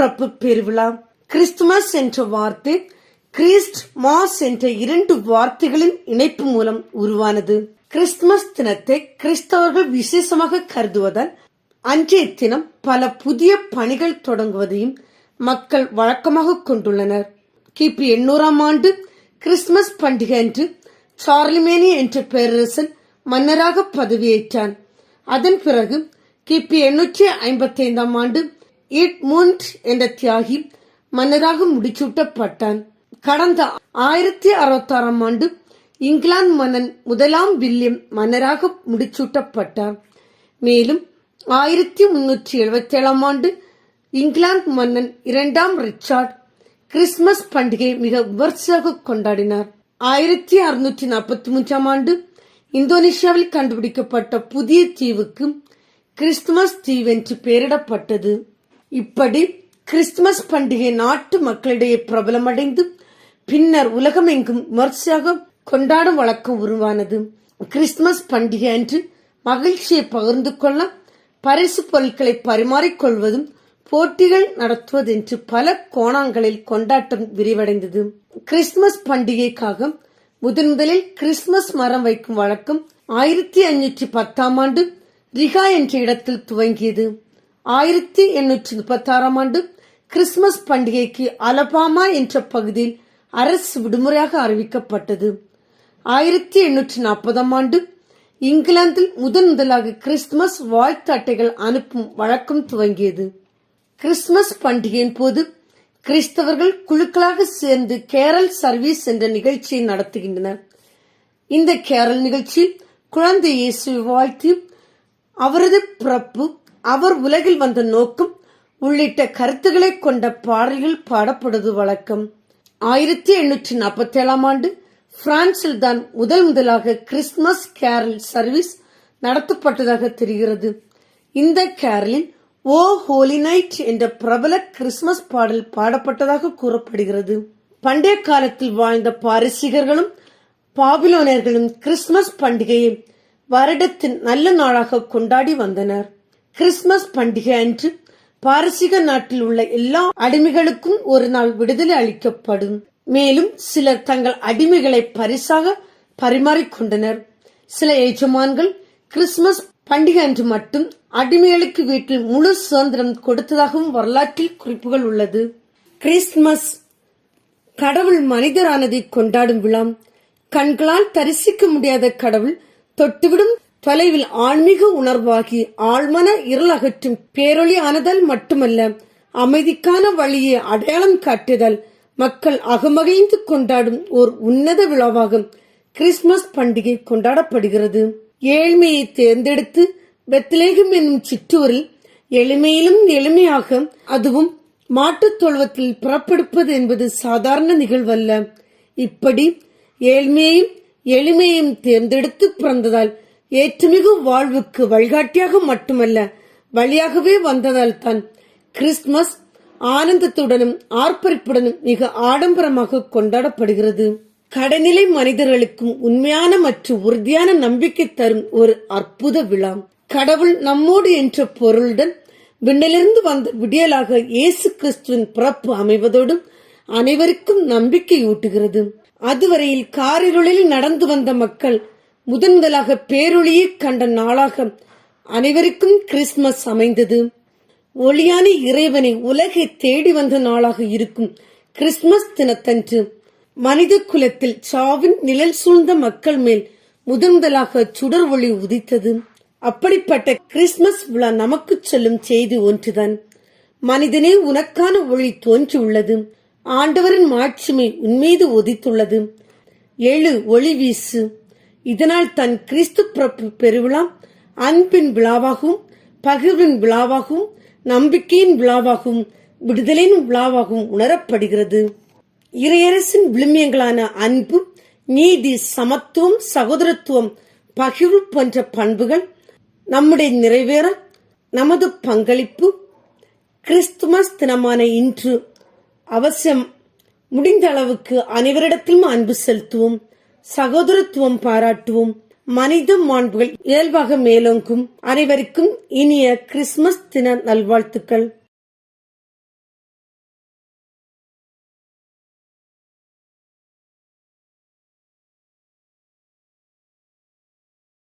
பிறப்பு பெருவிழா. கிறிஸ்துமஸ் என்ற வார்த்தை கிறிஸ்ட் மாஸ் என்ற இரண்டு வார்த்தைகளின் இணைப்பு மூலம் உருவானது. கிறிஸ்துமஸ் தினத்தை கிறிஸ்தவர்கள் விசேஷமாக கருதுவதால் அன்றைய தினம் பல புதிய பணிகள் தொடங்குவதையும் மக்கள் வழக்கமாக கொண்டுள்ளனர். கிபி எண்ணூறாம் ஆண்டு கிறிஸ்துமஸ் பண்டிகை அன்று சார்லிமேனி என்ற பேரரசன் மன்னராக பதவியேற்றான். அதன் பிறகு கிபி எண்ணூற்றி ஐம்பத்தி ஐந்தாம் ஆண்டு இட்முண்ட் என்ற தியாகி மன்னராக முடிச்சூட்டப்பட்டான் கடந்த ஆயிரத்தி அறுபத்தாறாம் ஆண்டு இங்கிலாந்து மன்னன் முதலாம் வில்லியம் மன்னராக முடிச்சூட்டப்பட்டார் மேலும் ஆயிரத்தி முன்னூற்றி எழுபத்தி ஏழாம் ஆண்டு இங்கிலாந்து மன்னன் இரண்டாம் ரிச்சார்ட் கிறிஸ்துமஸ் பண்டிகையை மிக விமர்சையாக கொண்டாடினார். ஆயிரத்தி அறுநூற்றி நாற்பத்தி மூன்றாம் ஆண்டு இந்தோனேஷியாவில் கண்டுபிடிக்கப்பட்ட புதிய தீவுக்கு கிறிஸ்துமஸ் தீவு என்று பெயரிடப்பட்டது. இப்படி கிறிஸ்துமஸ் பண்டிகை நாட்டு மக்களிடையே பிரபலமடைந்து பின்னர் உலகமெங்கும் விமர்சையாக கொண்டாடும் வழக்கம் உருவானது. கிறிஸ்துமஸ் பண்டிகை அன்று மகிழ்ச்சியை பகிர்ந்து கொள்ள பரிசு பொருட்களை பரிமாறிக்கொள்வதும் போட்டிகள் நடத்துவதென்று பல கோணங்களில் கொண்டாட்டம் விரிவடைந்தது. கிறிஸ்துமஸ் பண்டிகைக்காக முதன் முதலில் கிறிஸ்துமஸ் மரம் வைக்கும் வழக்கம் ஆயிரத்தி அஞ்சூற்றி பத்தாம் ஆண்டு ரிகா என்ற இடத்தில் துவங்கியது. ஆயிரத்தி எண்ணூற்றி முப்பத்தாறாம் ஆண்டு கிறிஸ்துமஸ் பண்டிகைக்கு அலபாமா என்ற பகுதியில் அரசு விடுமுறையாக அறிவிக்கப்பட்டது. ஆயிரத்தி எண்ணூற்றி நாற்பதாம் ஆண்டு இங்கிலாந்தில் முதன் முதலாக கிறிஸ்துமஸ் வாழ்த்து அட்டைகள் அனுப்பும் வழக்கம் துவங்கியது. கிறிஸ்துமஸ் பண்டிகையின் போது கிறிஸ்தவர்கள் குழுக்களாக சேர்ந்து கேரல் சர்வீஸ் என்ற நிகழ்ச்சியை நடத்துகின்றனர். இந்த கேரல் நிகழ்ச்சியில் குழந்தை இயேசுவை வாழ்த்தி அவரது பிறப்பு அவர் உலகில் வந்த நோக்கம் உள்ளிட்ட கருத்துக்களை கொண்ட பாடல்கள் பாடப்படுவது வழக்கம். ஆயிரத்தி எண்ணூற்றி நாற்பத்தி ஏழாம் ஆண்டு பிரான்சில் தான் முதல் முதலாக கிறிஸ்துமஸ் கேரல் சர்வீஸ் நடத்தப்பட்டதாக தெரிகிறது. இந்த கேரலின் ஓ ஹோலி நைட் என்ற பிரபல கிறிஸ்துமஸ் பாடல் பாடப்பட்டதாக கூறப்படுகிறது. பண்டைய காலத்தில் வாழ்ந்த பாரசீகர்களும் பாபிலோனியர்களும் கிறிஸ்துமஸ் பண்டிகையை வருடத்தின் நல்ல நாளாக கொண்டாடி வந்தனர். கிறிஸ்துமஸ் பண்டிகை அன்று பாரசீக நாட்டில் உள்ள எல்லா அடிமைகளுக்கும் ஒரு நாள் விடுதலை அளிக்கப்படும். மேலும் சிலர் தங்கள் அடிமைகளை பரிசாக பரிமாறிக்கொண்டனர். சில எஜமான்கள் கிறிஸ்துமஸ் பண்டிகை அன்று மட்டும் அடிமைகளுக்கு வீட்டில் முழு சுதந்திரம் கொடுத்ததாகவும் வரலாற்றில் குறிப்புகள் உள்ளது. கிறிஸ்துமஸ் கடவுள் மனிதரானதை கொண்டாடும் விழா. கண்களால் தரிசிக்க முடியாத கடவுள் தொட்டுவிடும் தொலைவில் ஆன்மீக உணர்வாகி ஆழ்மன இருள் அகற்றும் பேரொளி ஆனதால் மட்டுமல்ல அமைதிக்கான வழியை அடையாளம் காட்டுதல் மக்கள் அகமகிழ்ந்து கொண்டாடும் ஓர் உன்னத விழாவாகும் கிறிஸ்துமஸ் பண்டிகை கொண்டாடப்படுகிறது. ஏழ்மையை தேர்ந்தெடுத்து பெத்லேகம் என்னும் சிற்றூரில் எளிமையிலும் எளிமையாக அதுவும் மாட்டுத் தொழுவத்தில் புறப்படுப்பது என்பது சாதாரண நிகழ்வல்ல. இப்படி ஏழ்மையையும் எளிமையையும் தேர்ந்தெடுத்து பிறந்ததால் ஏற்றுமிகு வாழ்வுக்கு வழிகாட்டியாக மட்டுமல்ல வழியாகவே வந்ததால் தான் கிறிஸ்துமஸ் ஆனந்தத்துடனும் ஆர்ப்பரிப்புடனும் மிக ஆடம்பரமாக கொண்டாடப்படுகிறது. கடைநிலை மனிதர்களுக்கும் உண்மையான மற்றும் உறுதியான நம்பிக்கை தரும் ஒரு அற்புத விழா. கடவுள் நம்மோடு என்ற பொருளுடன் விண்ணிலிருந்து வந்த விடியலாக இயேசு கிறிஸ்துவின் பிறப்பு அமைவதோடும் அனைவருக்கும் நம்பிக்கை ஊட்டுகிறது அதுவரையில் காரிருளில் நடந்து வந்த மக்கள் முதன் முதலாக பேரொளியை கண்ட நாளாக அனைவருக்கும் கிறிஸ்துமஸ் அமைந்தது. ஒளியான இறைவனை உலகை தேடி வந்த நாளாக இருக்கும் கிறிஸ்துமஸ் தினத்தன்று மனித குலத்தில் சாவின் நிழல் சூழ்ந்த மக்கள் மேல் முதன் முதலாக சுடர் ஒளி உதித்தது. அப்படிப்பட்ட கிறிஸ்துமஸ் விழா நமக்கு சொல்லும் செய்தி ஒன்றுதான். மனிதனே உனக்கான ஒளி தோன்றியுள்ளது. ஆண்டவரின் மாட்சிமை உன்மீது உதித்துள்ளது. எழு ஒளி வீசு. இதனால் தன் கிறிஸ்து பிறப்பு பெருவிழா அன்பின் விழாவாகவும் பகிர்வின் விழாவாகவும் நம்பிக்கையின் விழாவாகவும் விடுதலையின் விழாவாகவும் உணரப்படுகிறது. இறையரசின் விழுமியங்களான அன்பு நீதி சமத்துவம் சகோதரத்துவம் பகிர்வு போன்ற பண்புகள் நம்முடைய நிறைவேற நமது பங்களிப்பு கிறிஸ்துமஸ் தினமான இன்று அவசியம். முடிந்த அளவுக்கு அனைவரிடத்திலும் அன்பு செலுத்துவோம். சகோதரத்துவம் பாராட்டுவோம். மனித மாண்புகள் இயல்பாக மேலோங்கும். அனைவருக்கும் இனிய கிறிஸ்துமஸ் தின நல்வாழ்த்துக்கள்.